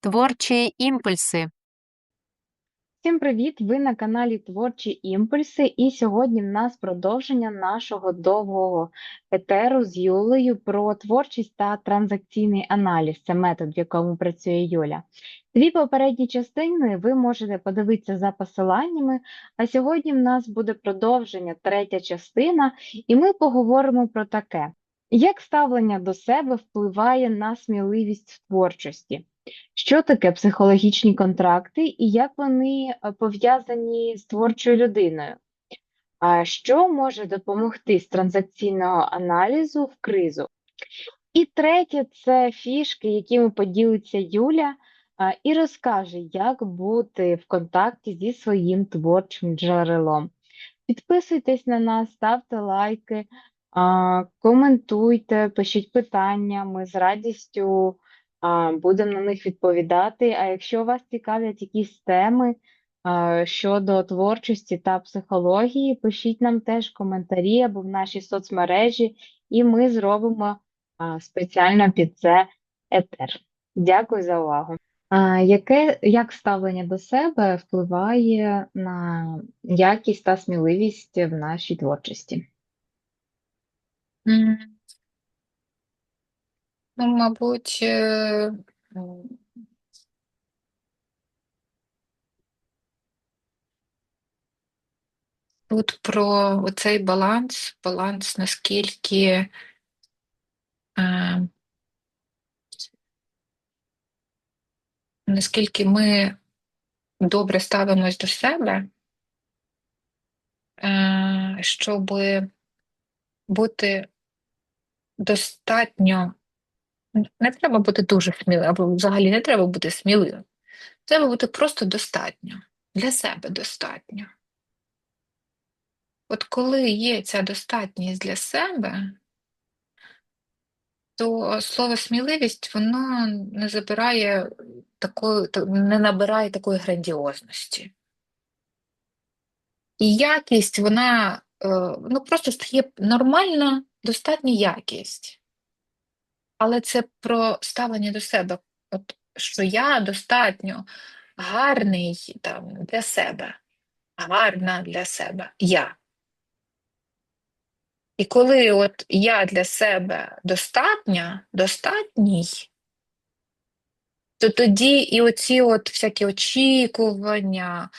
Творчі імпульси. Всім привіт! Ви на каналі Творчі Імпульси, і сьогодні в нас продовження нашого довгого етеру з Юлею про творчість та транзакційний аналіз. Це метод, в якому працює Юля. Дві попередні частини ви можете подивитися за посиланнями. А сьогодні в нас буде продовження, третя частина, і ми поговоримо про таке: як ставлення до себе впливає на сміливість в творчості. Що таке психологічні контракти і як вони е, пов'язані з творчою людиною? А що може допомогти з транзакційного аналізу в кризу? І третє це фішки, якими поділиться Юля, і розкаже, як бути в контакті зі своїм творчим джерелом. Підписуйтесь на нас, ставте лайки, коментуйте, пишіть питання. Ми з радістю будемо на них відповідати. А якщо вас цікавлять якісь теми щодо творчості та психології, пишіть нам теж коментарі або в нашій соцмережі, і ми зробимо спеціально під це етер. Дякую за увагу. А, яке, як ставлення до себе впливає на якість та сміливість в нашій творчості? Ну, мабуть, е, тут про оцей баланс, баланс, наскільки е, наскільки ми добре ставимось до себе, е, щоб бути достатньо, не треба бути дуже сміливим, або взагалі не треба бути сміливим. Треба бути просто достатньо, для себе достатньо. От коли є ця достатність для себе, то слово сміливість, воно не забирає такої, та- не набирає такої грандіозності. І якість, вона е, ну, просто стає нормальна, достатня якість. Але це про ставлення до себе, От, що я достатньо гарний там, для себе, гарна для себе. Я. І коли от я для себе достатня, достатній, то тоді і оці от всякі очікування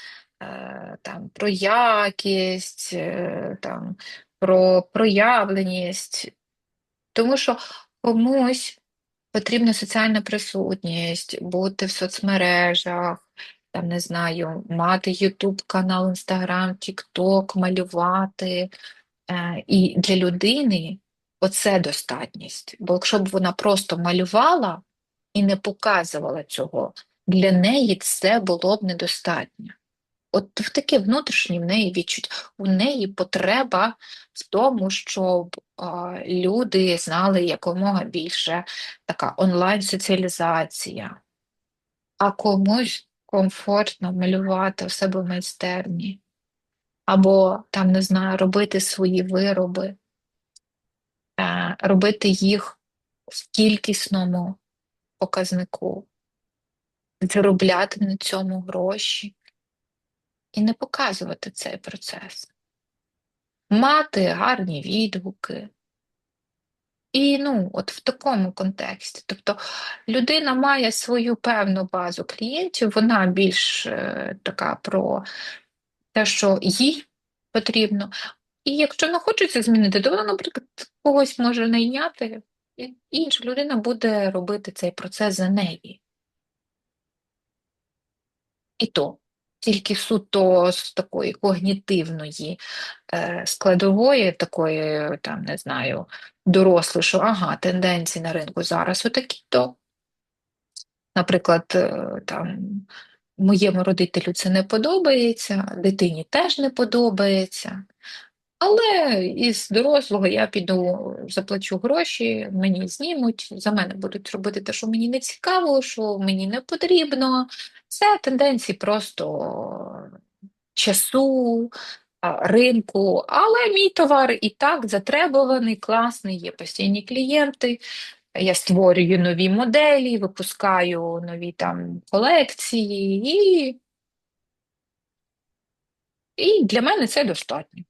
е, там, про якість, е, там, про проявленість, тому що комусь потрібна соціальна присутність, бути в соцмережах, там, не знаю, мати YouTube канал, Instagram, TikTok, малювати. Е, І для людини оце достатність. Бо якщо б вона просто малювала і не показувала цього, для неї це було б недостатньо. От в таке внутрішнє в неї відчуття, у неї потреба в тому, щоб а, люди знали якомога більше така онлайн-соціалізація, а комусь комфортно малювати у себе в майстерні. Або там, не знаю, робити свої вироби, е, робити їх в кількісному показнику, заробляти на цьому гроші і не показувати цей процес, мати гарні відгуки. І ну, от в такому контексті. Тобто людина має свою певну базу клієнтів, вона більш е, така про те, що їй потрібно. І якщо не хочеться змінити, то вона, наприклад, когось може найняти, і інша людина буде робити цей процес за неї. І то тільки суто з такої когнітивної е, складової, такої, там, не знаю, дорослої, що ага, тенденції на ринку зараз отакі то. Наприклад, е, там моєму родителю це не подобається, дитині теж не подобається. Але із дорослого я піду, заплачу гроші, мені знімуть, за мене будуть робити те, що мені не цікаво, що мені не потрібно. Це тенденції просто часу, ринку. Але мій товар і так затребуваний, класний, є постійні клієнти. я створюю нові моделі, випускаю нові там колекції, і, і для мене це достатньо.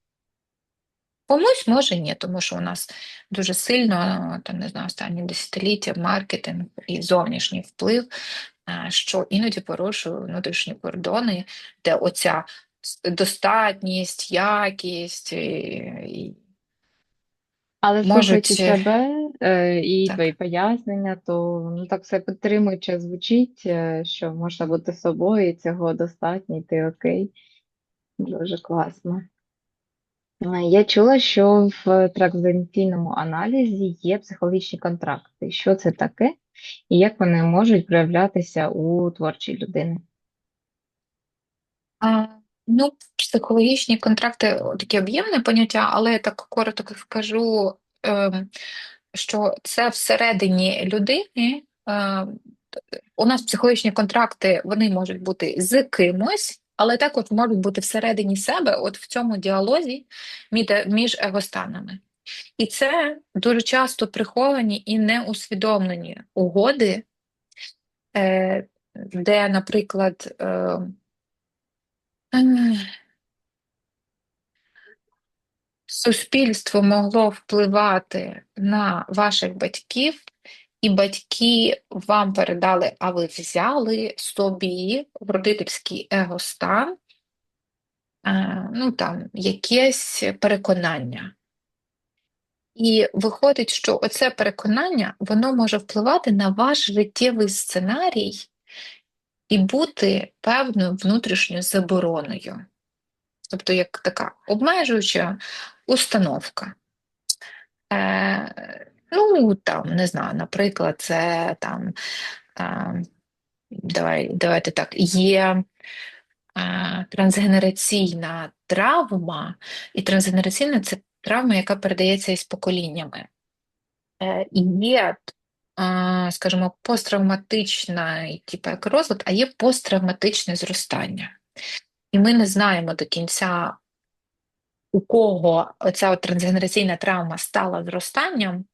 Комусь може ні, тому що у нас дуже сильно, там, не знаю, останні десятиліття маркетинг і зовнішній вплив, що іноді порушує внутрішні кордони, де оця достатність, якість і, Але Можуть, слухаючи е, тебе е, і так. твої пояснення, то ну так все підтримуюче звучить, е, що можна бути собою, і цього достатньо, і ти окей. Дуже класно. Е, Я чула, що в транзакційному аналізі є психологічні контракти. Що це таке, і як вони можуть проявлятися у творчій людини? А, ну, психологічні контракти о, таке об'ємне поняття, але я так коротко скажу, що це всередині людини. е, у нас психологічні контракти вони можуть бути з кимось, але також можуть бути всередині себе, от в цьому діалозі між, егостанами. І це дуже часто приховані і неусвідомлені угоди, е, де, наприклад, е, е, суспільство могло впливати на ваших батьків, і батьки вам передали, а ви взяли собі в родительський егостан, е, ну там, якесь переконання. І виходить, що оце переконання, воно може впливати на ваш життєвий сценарій і бути певною внутрішньою забороною. Тобто, як така обмежуюча установка. Е, ну, там, не знаю, наприклад, це там, е, давай, давайте так, є е, трансгенераційна травма, і трансгенераційна це травма, яка передається із поколіннями. Е, і є, е, скажімо, посттравматичний, типу як розлад, а є посттравматичне зростання. І ми не знаємо до кінця, у кого ця трансгенераційна травма стала зростанням,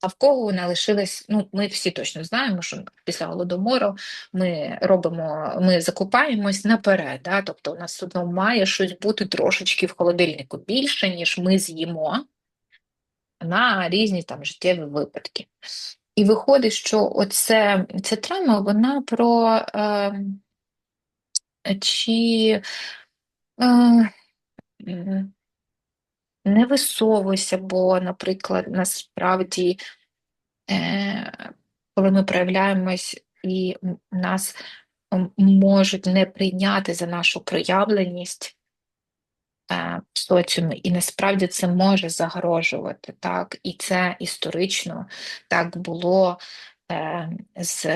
а в кого вона лишилась. Ну, ми всі точно знаємо, що після голодомору ми робимо, ми закупаємось наперед. Да? Тобто у нас все одно має щось бути трошечки в холодильнику більше, ніж ми з'їмо на різні там життєві випадки. І виходить, що оце, ця травма, вона про е, чи е, не висовуйся, бо, наприклад, насправді, е, коли ми проявляємось і нас можуть не прийняти за нашу проявленість е, в соціумі, і насправді це може загрожувати, так, і це історично так було з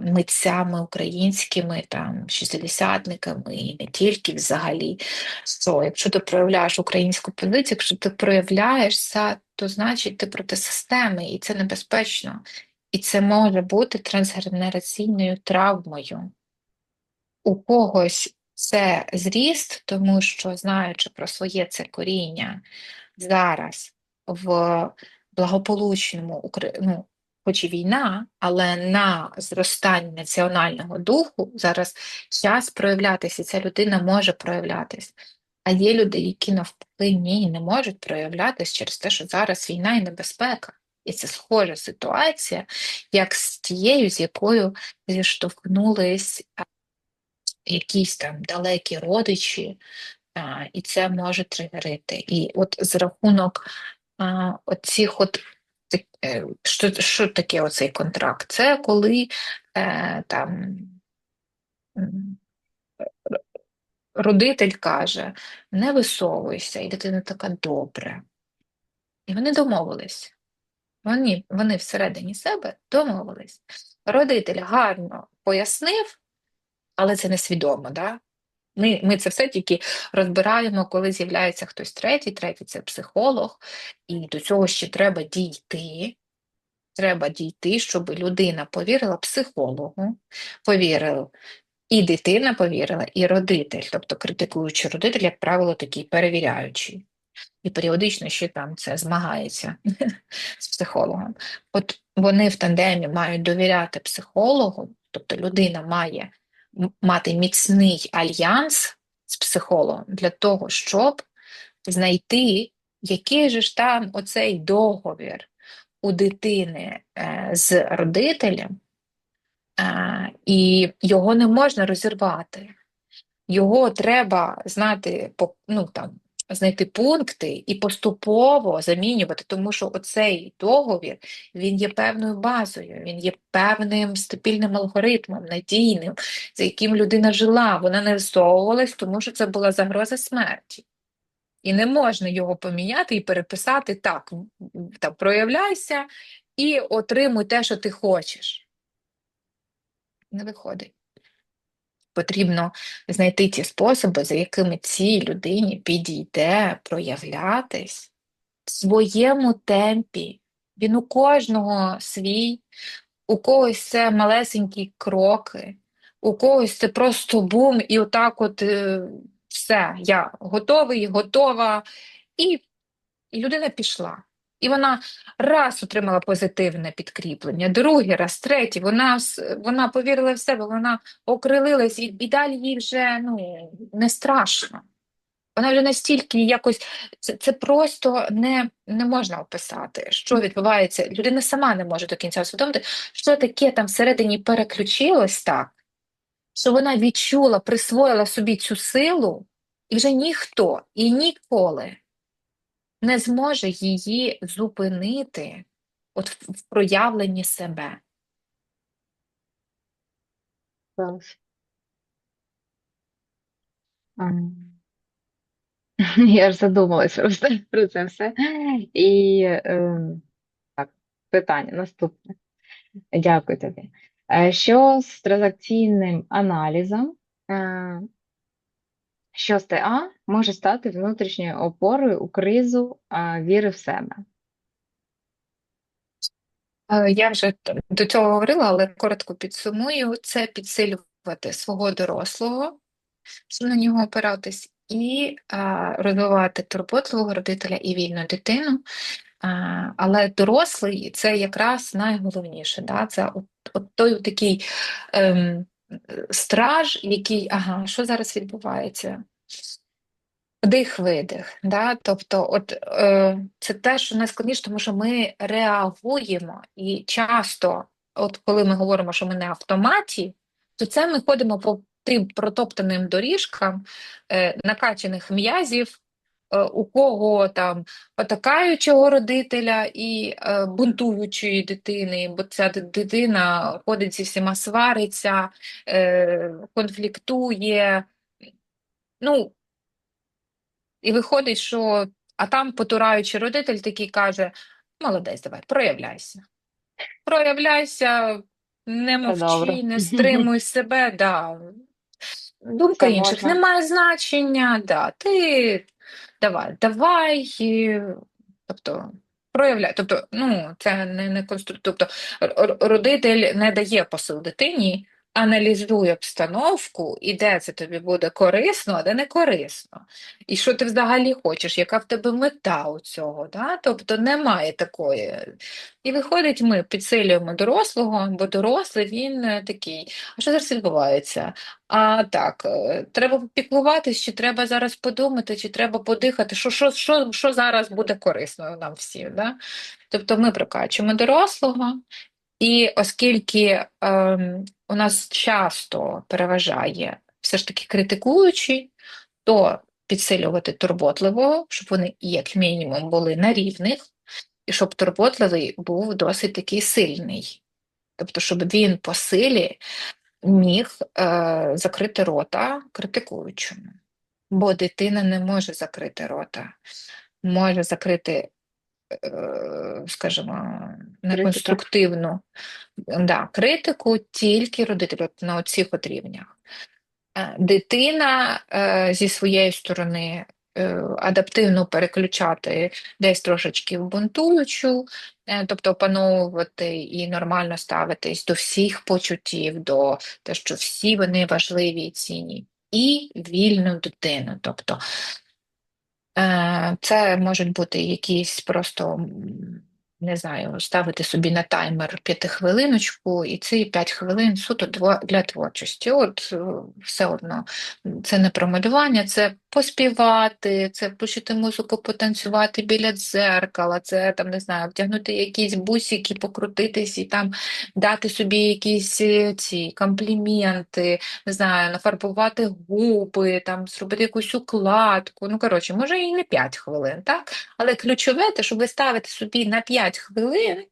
митцями українськими, там, шістдесятниками, і не тільки взагалі. Що, якщо ти проявляєш українську позицію, якщо ти проявляєшся, то значить ти проти системи, і це небезпечно. І це може бути трансгенераційною травмою. У когось це зріст, тому що, знаючи про своє це коріння зараз в благополучному ну, хоч і війна, але на зростання національного духу зараз час проявлятися, ця людина може проявлятись. А є люди, які навпаки ні, не можуть проявлятись через те, що зараз війна і небезпека. І це схожа ситуація, як з тією, з якою зіштовхнулись якісь там далекі родичі, і це може тригерити. І от з рахунок оцих от що, що таке оцей контракт? Це коли е, там родитель каже, не висовуйся, і дитина така добре. І вони домовились. Вони, вони всередині себе домовились. Родитель гарно пояснив, але це несвідомо, да? Ми, ми це все тільки розбираємо, коли з'являється хтось третій, третій це психолог, і до цього ще треба дійти. Треба дійти, щоб людина повірила психологу, повірив, і дитина повірила, і родитель, тобто критикуючий родитель, як правило, такий перевіряючий. і періодично ще там це змагається з психологом. От вони в тандемі мають довіряти психологу, тобто людина має мати міцний альянс з психологом для того, щоб знайти, який же ж там оцей договір у дитини е, з родителем, е, і його не можна розірвати. Його треба знати, ну, там, знайти пункти і поступово замінювати, тому що оцей договір він є певною базою, він є певним стабільним алгоритмом, надійним, за яким людина жила. Вона не всовувалась, тому що це була загроза смерті. І не можна його поміняти і переписати так, там, проявляйся і отримуй те, що ти хочеш. Не виходить. Потрібно знайти ті способи, за якими цій людині підійде проявлятись в своєму темпі. Він у кожного свій, у когось це малесенькі кроки, у когось це просто бум, і отак от е, все, я готовий, готова, і, людина пішла. І вона раз отримала позитивне підкріплення, другий раз, третій, вона, вона повірила в себе, вона окрилилась, і, і далі їй вже ну, не страшно. Вона вже настільки якось, це, це просто не, не можна описати, що відбувається. Людина сама не може до кінця усвідомити, що таке там всередині переключилось так, що вона відчула, присвоїла собі цю силу, і вже ніхто і ніколи не зможе її зупинити от в, в проявленні себе. Я ж задумалась просто про це все. І ем, так, питання наступне. Дякую тобі. Е, Що з транзакційним аналізом, е, що з може стати внутрішньою опорою у кризу е, віри в себе? Е, Я вже до цього говорила, але коротко підсумую: це підсилювати свого дорослого, на нього опиратись, і а, розвивати турботливого родителя і вільну дитину. А, але дорослий це якраз найголовніше. Да? Це от, от той такий ем, е, страж, який, ага, що зараз відбувається? Вдих-видих, да? Тобто, от е, це те, що найскладніше, тому що ми реагуємо, і часто, от коли ми говоримо, що ми не автоматі, то це ми ходимо по тим протоптаним доріжкам е, накачаних м'язів, у кого там потакаючого родителя і е, бунтуючої дитини, бо ця дитина ходить зі всіма свариться, е, конфліктує. Ну, і виходить, що а там потураючий родитель такий каже: молодець, давай, проявляйся. Проявляйся, не добре. мовчи, не стримуй себе, да. Думка Це інших можна. не має значення, да. Ти давай, давай, тобто проявляй. Тобто, ну, це не, не конструктив. Тобто, родитель не дає посил дитині, аналізує обстановку, і де це тобі буде корисно, а де не корисно. І що ти взагалі хочеш, яка в тебе мета у цього, да? Тобто немає такої. І виходить, ми підсилюємо дорослого, бо дорослий він е, такий. А що зараз відбувається? А так, е, треба піклуватись, чи треба зараз подумати, чи треба подихати, що, що, що, що зараз буде корисно нам всім. Да? Тобто ми прокачуємо дорослого, і оскільки ем, у нас часто переважає все ж таки критикуючий, то підсилювати турботливого, щоб вони як мінімум були на рівних, і щоб турботливий був досить такий сильний. Тобто, щоб він по силі міг е, закрити рота критикуючому. Бо дитина не може закрити рота, може закрити, е, скажімо, неконструктивну да, критику тільки родитель от на оцих от рівнях. Е, Дитина е, зі своєї сторони е, адаптивно переключати десь трошечки в бунтуючу, е, тобто опановувати і нормально ставитись до всіх почуттів, до те, що всі вони важливі і цінні, і вільну дитину. Тобто Е, Це можуть бути якісь просто, не знаю, ставити собі на таймер п'ятихвилиночку, і ці 5 хвилин суто для творчості. От е, все одно це не про малювання, це поспівати, це включити музику, потанцювати біля дзеркала, це там, не знаю, вдягнути якісь бусики, покрутитись і там дати собі якісь е, ці компліменти не знаю, нафарбувати губи, там, зробити якусь укладку. Ну, коротше, може і не 5 хвилин, так? Але ключове те, щоб ви ставите собі на 5 хвилин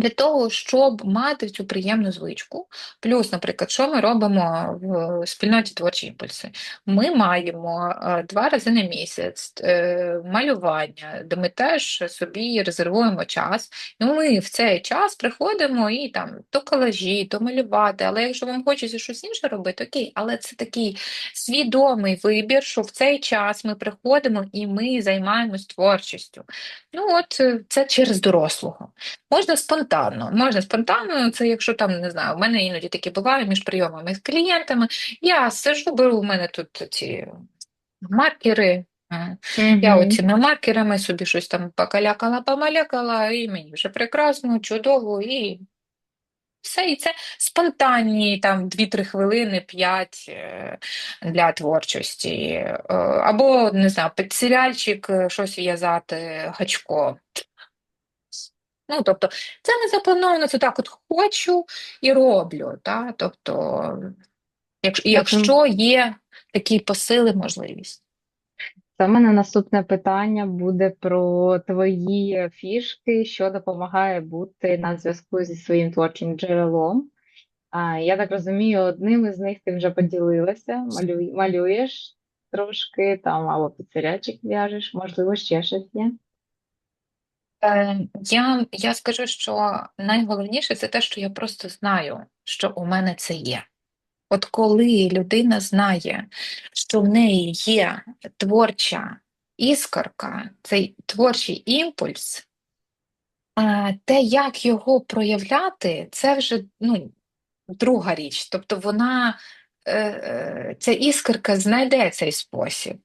для того, щоб мати цю приємну звичку. Плюс, наприклад, що ми робимо в спільноті творчі імпульси? Ми маємо е, два рази на місяць е, малювання, де ми теж собі резервуємо час. І ми в цей час приходимо і там то колажі, то малювати. Але якщо вам хочеться щось інше робити, окей, але це такий свідомий вибір, що в цей час ми приходимо і ми займаємось творчістю. Ну, от е, це через дорослого. Можна спонтанно, можна спонтанно, це якщо там, не знаю, у мене іноді таке буває між прийомами з клієнтами. Я сижу, беру, у мене тут ці маркери. е, Я Мгм. оціми маркерами собі щось там покалякала, помалякала, і мені вже прекрасно, чудово, і все. І це спонтанні там 2-3 хвилини, 5 е, для творчості. Е, Або, не знаю, під серіальчик щось в'язати гачком. Ну, тобто, це не заплановано, це так от хочу і роблю. Та? Тобто, якщо, якщо є такі посили, можливість. Це в мене наступне питання буде про твої фішки, що допомагає бути на зв'язку зі своїм творчим джерелом. А, я так розумію, одним із них ти вже поділилася, малюєш трошки там, або піцерячик в'яжеш, можливо, ще щось є. Е, я, я скажу, що найголовніше це те, що я просто знаю, що у мене це є. От коли людина знає, що в неї є творча іскорка, цей творчий імпульс, е, те, як його проявляти, це вже ну, друга річ. Тобто вона, е, ця іскорка знайде цей спосіб.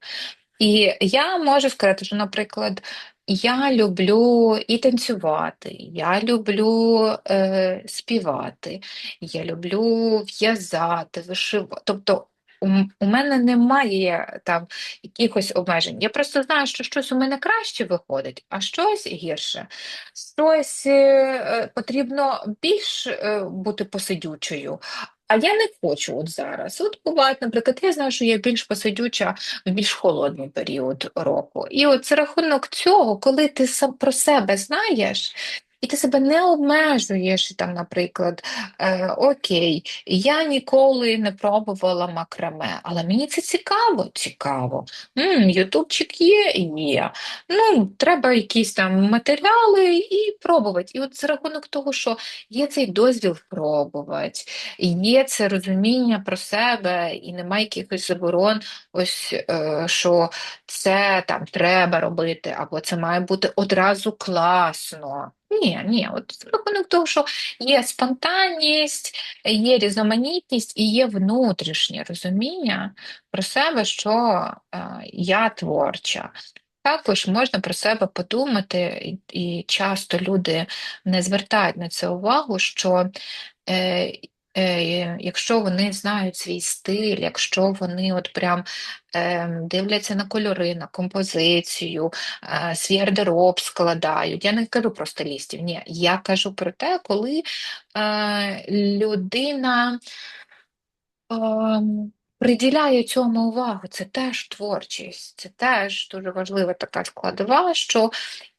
І я можу сказати, що, наприклад, я люблю і танцювати, я люблю е, співати, я люблю в'язати, вишивати. Тобто у, у мене немає там якихось обмежень. Я просто знаю, що щось у мене краще виходить, а щось гірше. Щось е, потрібно більш е, бути посидючою. А я не хочу от зараз. От буває, наприклад, я знаю, що я більш посидюча в більш холодний період року. І от за рахунок цього, коли ти сам про себе знаєш, і ти себе не обмежуєш, там, наприклад, е, окей, я ніколи не пробувала макраме, але мені це цікаво, цікаво. Ютубчик є, є. Ну, треба якісь там матеріали і пробувати. І от за рахунок того, що є цей дозвіл пробувати, є це розуміння про себе, і немає якихось заборон, ось е, що це там треба робити, або це має бути одразу класно. Ні, ні, от за рахунок того, що є спонтанність, є різноманітність і є внутрішнє розуміння про себе, що е, я творча. Також можна про себе подумати, і, часто люди не звертають на це увагу, що е, якщо вони знають свій стиль, якщо вони от прям е, дивляться на кольори, на композицію, е, свій гардероб складають. Я не кажу про стилістів, ні, я кажу про те, коли е, людина ем, приділяє цьому увагу, це теж творчість, це теж дуже важлива така складова, що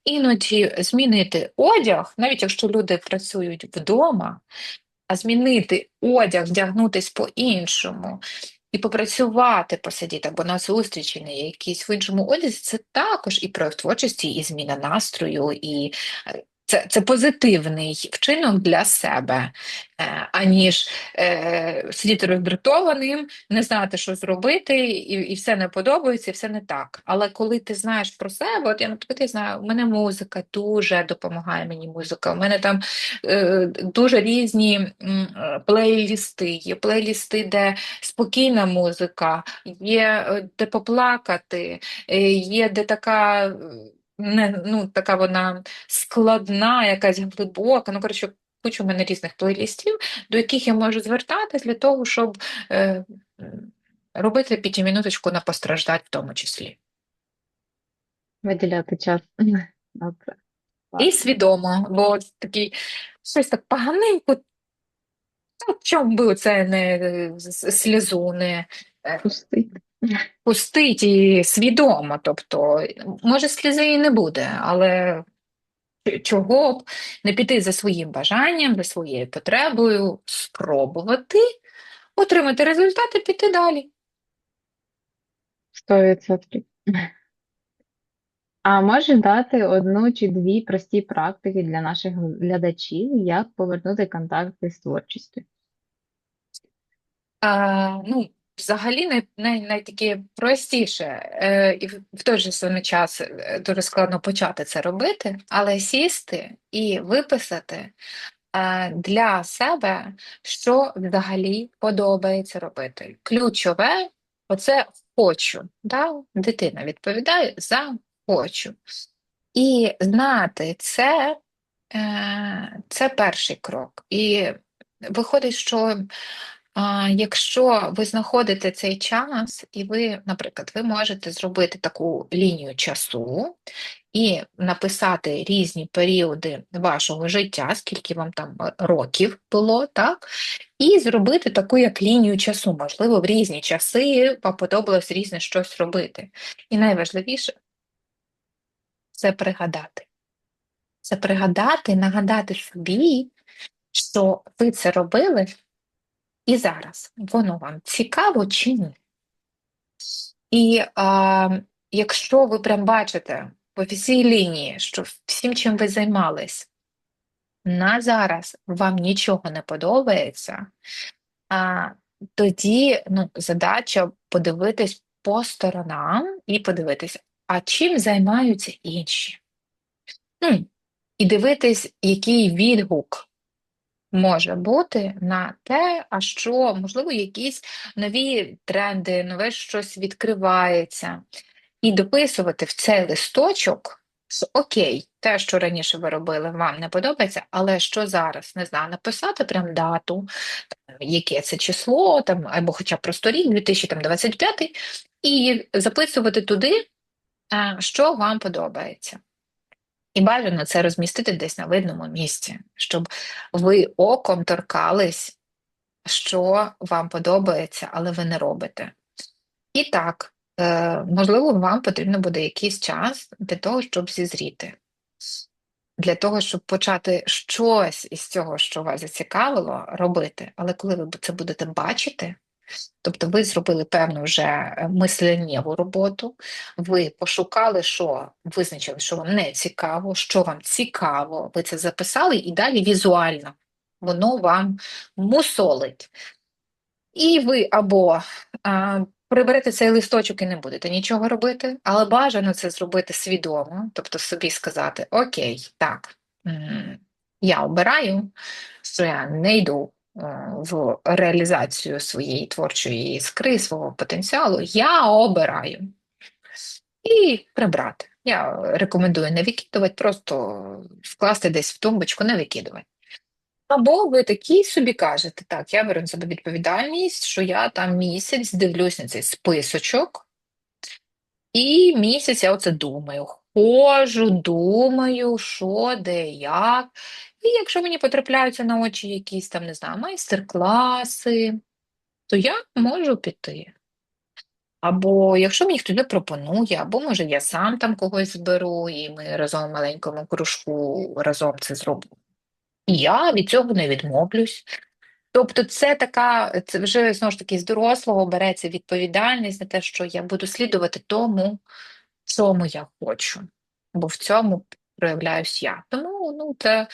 іноді змінити одяг, навіть якщо люди працюють вдома, а змінити одяг, вдягнутись по-іншому і попрацювати, посидіти або на зустрічі, на якійсь в іншому одязі, це також і прояв творчості, і зміна настрою, і е, Це, це позитивний вчинок для себе, е, аніж е, сидіти роздратованим, не знати, що зробити, і, і все не подобається, і все не так. Але коли ти знаєш про себе, от я, наприклад, я знаю, у мене музика дуже допомагає мені музика. У мене там е, дуже різні е, плейлісти. Є плейлісти, де спокійна музика, є е, де поплакати, є де така. Не, ну, така вона складна, якась глибока. Ну, коротше, куча в мене різних плейлістів, до яких я можу звертатись для того, щоб е, робити п'ятимінуточку на постраждать в тому числі. Виділяти час. І свідомо, бо такий щось так поганенько, та чому би це не е, сльозу не е, Пустий. Пустить і свідомо. Тобто, може, слізи і не буде, але чого б не піти за своїм бажанням, за своєю потребою, спробувати, отримати результат і піти далі. Сто відсотків. А може дати одну чи дві прості практики для наших глядачів, як повернути контакти з творчістю? А, ну, взагалі най, най, найтаке простіше, е, і в, той же самий час е, дуже складно почати це робити, але сісти і виписати е, для себе, що взагалі подобається робити. Ключове оце хочу. Да? Дитина відповідає за хочу. І знати це, е, це перший крок. І виходить, що якщо ви знаходите цей час, і ви, наприклад, ви можете зробити таку лінію часу і написати різні періоди вашого життя, скільки вам там е, років було, так? І зробити таку як лінію часу. Можливо, в різні часи вам подобалось різне щось робити. І найважливіше це пригадати. Це пригадати, нагадати собі, що ви це робили і зараз. Воно вам цікаво чи ні? І а, якщо ви прям бачите по всій лінії, що всім, чим ви займались, на зараз вам нічого не подобається, а, тоді ну, задача подивитись по сторонам і подивитись, а чим займаються інші. Ну, і дивитись, який відгук може бути на те, а що, можливо, якісь нові тренди, нове щось відкривається. І дописувати в цей листочок, що окей, те, що раніше ви робили, вам не подобається, але що зараз, не знаю, написати прям дату, там, яке це число, там, або хоча б просто рік, 2025, і записувати туди, е, що вам подобається. І бажано це розмістити десь на видному місці, щоб ви оком торкались, що вам подобається, але ви не робите. І так, е, можливо, вам потрібно буде якийсь час для того, щоб зізріти, для того, щоб почати щось із цього, що вас зацікавило, робити. Але коли ви це будете бачити, тобто ви зробили певну вже е, мисленнєву роботу, ви пошукали, що визначили, що вам не цікаво, що вам цікаво, ви це записали і далі візуально воно вам мусолить. І ви або а, приберете цей листочок і не будете нічого робити, але бажано це зробити свідомо, тобто собі сказати: Окей, так, я обираю, що я не йду в реалізацію своєї творчої іскри, свого потенціалу, я обираю. І прибрати. Я рекомендую не викидувати, просто вкласти десь в тумбочку, не викидувати. Або ви такі собі кажете, так, я беру на себе відповідальність, що я там місяць дивлюсь на цей списочок, і місяць я оце думаю. Ходжу, думаю, що, де, як. І якщо мені потрапляються на очі якісь там, не знаю, майстер-класи, то я можу піти. Або якщо мені хтось пропонує, або може я сам там когось зберу, і ми разом в маленькому кружку разом це зробимо. І я від цього не відмовлюсь. Тобто, це така, це вже знову ж таки з дорослого береться відповідальність за те, що я буду слідувати тому, чому я хочу. Бо в цьому проявляюсь я. Тому ну, це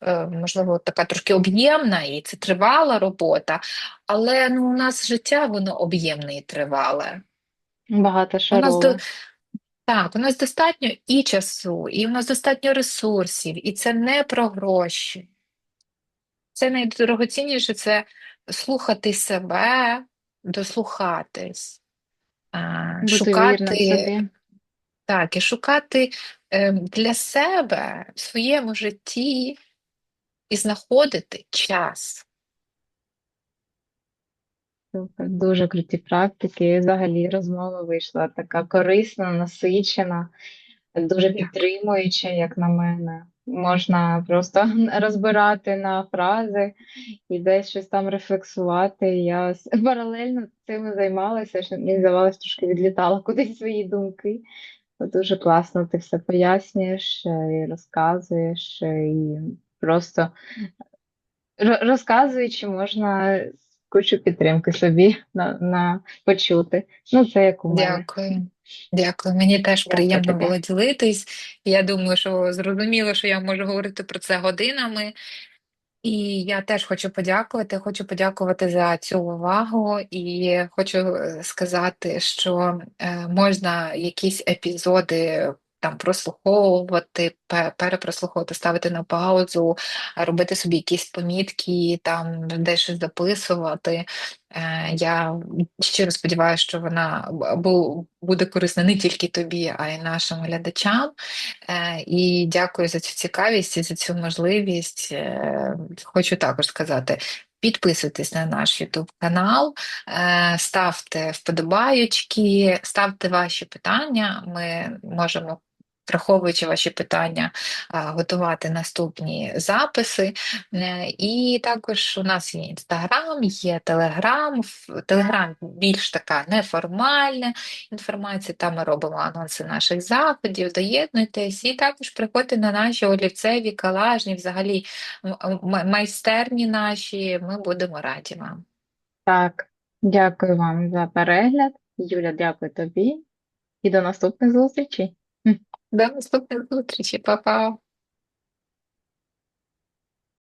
е, можливо така трошки об'ємна і це тривала робота, але ну, у нас життя воно об'ємне і тривале. У нас до... Так, у нас достатньо і часу, і у нас достатньо ресурсів, і це не про гроші. Це найдорогоцінніше це слухати себе, дослухатись, вірним шукати. Так, і шукати ем, для себе в своєму житті і знаходити час. Супер, дуже круті практики. Взагалі розмова вийшла така корисна, насичена, дуже підтримуюча, як на мене. Можна просто розбирати на фрази і десь щось там рефлексувати. Я паралельно цим займалася, що мені здавалося, трошки відлітала кудись свої думки. Дуже класно ти все пояснюєш е, і розказуєш, е, і просто розказуючи, можна кучу підтримки собі на, на почути. Ну, це як у мене. Дякую. Дякую. Мені теж Дякую приємно тобі. було ділитись. Я думаю, що зрозуміло, що я можу говорити про це годинами. І я теж хочу подякувати. Хочу подякувати за цю увагу, і хочу е, сказати, що е, можна якісь епізоди там прослуховувати, пе- перепрослуховувати, ставити на паузу, робити собі якісь помітки, там дещо записувати. Е, Я щиро сподіваюся, що вона буде корисна не тільки тобі, а й нашим глядачам. Е, І дякую за цю цікавість і за цю можливість. Е, Хочу також сказати. Підписуйтесь на наш YouTube канал, ставте вподобаючки, ставте ваші питання. Ми можемо, враховуючи ваші питання, готувати наступні записи. Е, І також у нас є Інстаграм, є Телеграм. Телеграм більш така неформальна інформація. Там ми робимо анонси наших заходів. Доєднуйтесь і також приходьте на наші олівцеві, калажні, взагалі майстерні наші. Ми будемо раді вам. Так, дякую вам за перегляд. Юля, дякую тобі і до наступних зустрічей. До наступних зустрічей, Па-па!